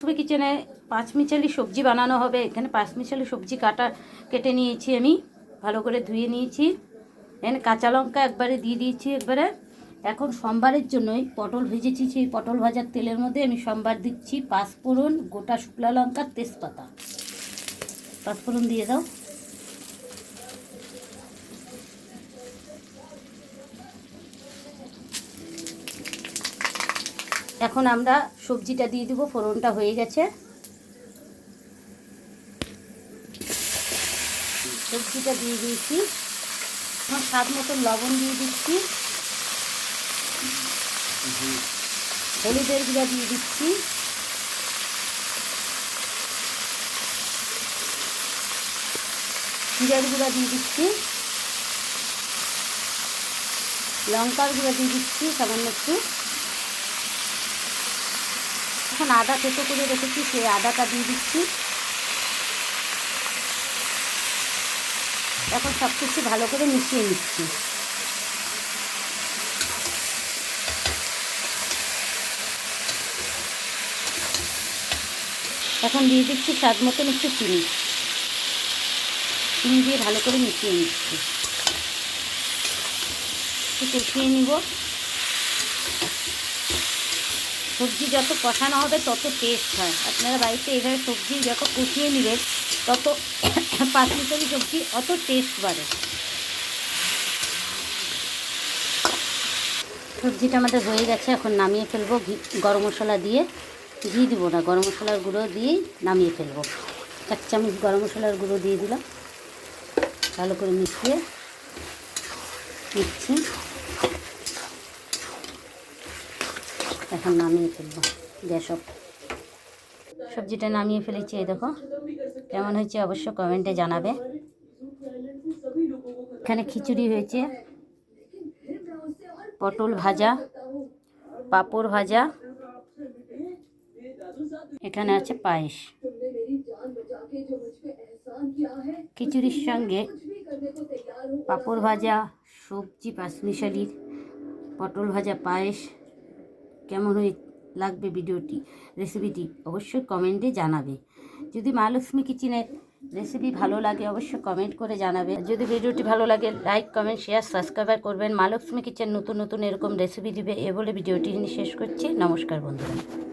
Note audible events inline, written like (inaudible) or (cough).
তবে কিচেনে পাঁচ মিশালি সবজি বানানো হবে। এখানে পাঁচ মিশালি সবজি কাটা, কেটে নিয়েছি আমি। ভালো করে ধুয়ে নিয়েছি। এখানে কাঁচা লঙ্কা একবারে দিয়ে দিয়েছি একবারে। এখন সোমবারের জন্যই পটল ভেজেছি। সেই পটল ভাজার তেলের মধ্যে আমি সোমবার দিচ্ছি পাঁচফোড়ন, গোটা শুকলা লঙ্কা, তেজপাতা। পাঁচফোড়ন দিয়ে দাও। এখন আমরা সবজিটা দিয়ে দিব, ফোড়নটা হয়ে গেছে। সবজিটা দিয়ে দিয়েছি। এখন স্বাদ মতো লবণ দিয়ে দিচ্ছি। হলুদের গুঁড়া দিয়ে দিচ্ছি। জিরার গুঁড়া দিয়ে দিচ্ছি। লঙ্কার গুঁড়া দিয়ে দিচ্ছি, সামান্য একটু। এখন আদা থেতো করে রেখেছি, সেই আদাটা দিয়ে দিচ্ছি। এখন সব কিছু ভালো করে মিশিয়ে নিচ্ছি। এখন দিয়ে দিচ্ছি স্বাদ মতন একটু চিনি। চিনি দিয়ে ভালো করে মিশিয়ে নিচ্ছি। একটু কষিয়ে নিব। সবজি যত কষানো হবে, তত টেস্ট হয়। আপনারা বাড়িতে এইভাবে সবজি যত কষিয়ে নেবেন, তত (coughs) পাঁচ মিশালি সবজি অত টেস্ট বাড়ে। সবজিটা আমাদের হয়ে গেছে, এখন নামিয়ে ফেলব ঘি, গরম মশলা দিয়ে। ঘি দিব না, গরম মশলার গুঁড়ো দিয়েই নামিয়ে ফেলব। এক চামচ গরম মশলার গুঁড়ো দিয়ে দিলাম। ভালো করে মিশিয়ে নিচ্ছি। এখন নামিয়ে ফেলব গ্যাস অফ সবজিটা নামিয়ে ফেলেছি, এই দেখো। কেমন হয়েছে অবশ্য কমেন্টে জানাবে। এখানে খিচুড়ি হয়েছে, পটল ভাজা, পাঁপড় ভাজা, এখানে আছে পায়েস। খিচুড়ির সঙ্গে পাঁপড় ভাজা, সবজি, পাঁচমিশালির, পটল ভাজা, পায়েস কেমন হয়ে লাগবে ভিডিওটি রেসিপিটি অবশ্যই কমেন্টে জানাবে। যদি মা লক্ষ্মী কিচেনের রেসিপি ভালো লাগে, অবশ্যই কমেন্ট করে জানাবে। যদি ভিডিওটি ভালো লাগে লাইক কমেন্ট শেয়ার সাবস্ক্রাইব করবেন। মা লক্ষ্মী কিচেন নতুন নতুন এরকম রেসিপি দিবে, এ বলে ভিডিওটি শেষ করছি। নমস্কার বন্ধুরা।